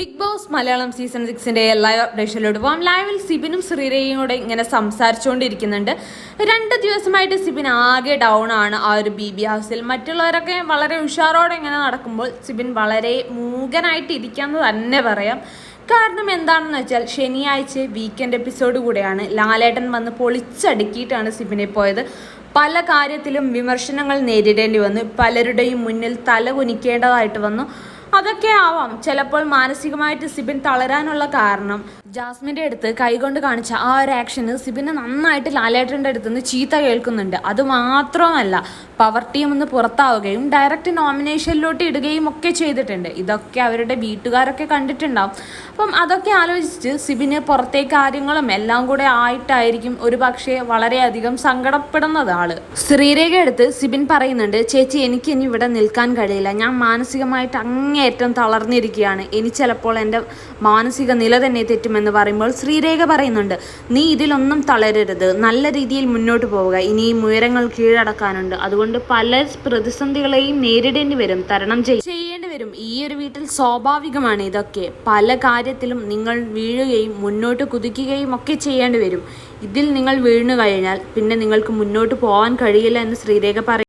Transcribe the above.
Big boss Malayalam season സിക്സിന്റെ live അപ്ഡേഷനിലോട്ട് പോകാം ലൈവിൽ സിബിനും ശ്രീരയും കൂടെ ഇങ്ങനെ സംസാരിച്ചുകൊണ്ടിരിക്കുന്നുണ്ട്. രണ്ട് ദിവസമായിട്ട് സിബിൻ ആകെ ഡൗൺ ആണ് ആ ഒരു ബി ബി ഹൗസിൽ മറ്റുള്ളവരൊക്കെ വളരെ ഉഷാറോടെ ഇങ്ങനെ നടക്കുമ്പോൾ സിബിൻ വളരെ മൂകനായിട്ട് ഇരിക്കാമെന്ന് തന്നെ പറയാം. കാരണം എന്താണെന്ന് വെച്ചാൽ ശനിയാഴ്ച വീക്കെൻഡ് എപ്പിസോഡ് കൂടെയാണ് ലാലേട്ടൻ വന്ന് പൊളിച്ചടുക്കിയിട്ടാണ് സിബിനെ പോയത്. പല കാര്യത്തിലും വിമർശനങ്ങൾ നേരിടേണ്ടി വന്നു. പലരുടെയും മുന്നിൽ തല കുനിക്കേണ്ടതായിട്ട് വന്നു. അതൊക്കെ ആവാം. ചിലപ്പോൾ മാനസികമായിട്ട് സിബിൻ തളരാനുള്ള കാരണം ജാസ്മിന്റെ അടുത്ത് കൈകൊണ്ട് കാണിച്ച ആ ഒരു ആക്ഷന് സിബിന് നന്നായിട്ട് ലാലേട്ടന്റെ അടുത്ത് നിന്ന് ചീത്ത കേൾക്കുന്നുണ്ട്. അത് മാത്രമല്ല പവർ ടീം ഒന്ന് പുറത്താവുകയും ഡയറക്റ്റ് നോമിനേഷനിലോട്ട് ഇടുകയും ഒക്കെ ചെയ്തിട്ടുണ്ട്. ഇതൊക്കെ അവരുടെ വീട്ടുകാരൊക്കെ കണ്ടിട്ടുണ്ടാവും. അപ്പം അതൊക്കെ ആലോചിച്ച് സിബിന് പുറത്തെ കാര്യങ്ങളും എല്ലാം കൂടെ ആയിട്ടായിരിക്കും ഒരു പക്ഷേ വളരെയധികം സങ്കടപ്പെടുന്നത് ആൾ. ശ്രീരേഖ എടുത്ത് സിബിൻ പറയുന്നുണ്ട് ചേച്ചി എനിക്ക് ഇനി ഇവിടെ നിൽക്കാൻ കഴിയില്ല. ഞാൻ മാനസികമായിട്ട് അങ്ങേയറ്റം തളർന്നിരിക്കുകയാണ്. ഇനി ചിലപ്പോൾ എന്റെ മാനസിക നില തന്നെ തെറ്റുമെന്ന് പറയുമ്പോൾ ശ്രീരേഖ പറയുന്നുണ്ട് നീ ഇതിലൊന്നും തളരരുത്. നല്ല രീതിയിൽ മുന്നോട്ട് പോവുക. ഇനിയും ഉയരങ്ങൾ കീഴടക്കാനുണ്ട്. അതുകൊണ്ട് പല പ്രതിസന്ധികളെയും നേരിടേണ്ടി വരും. തരണം ചെയ്യ- ചെയ്യേണ്ടി വരും. ഈ ഒരു വീട്ടിൽ സ്വാഭാവികമാണ് ഇതൊക്കെ. പല കാര്യത്തിലും നിങ്ങൾ വീഴുകയും മുന്നോട്ട് കുതിക്കുകയും ഒക്കെ ചെയ്യേണ്ടി വരും. ഇതിൽ നിങ്ങൾ വീണു കഴിഞ്ഞാൽ പിന്നെ നിങ്ങൾക്ക് മുന്നോട്ട് പോകാൻ കഴിയില്ല എന്ന് ശ്രീരേഖ പറയും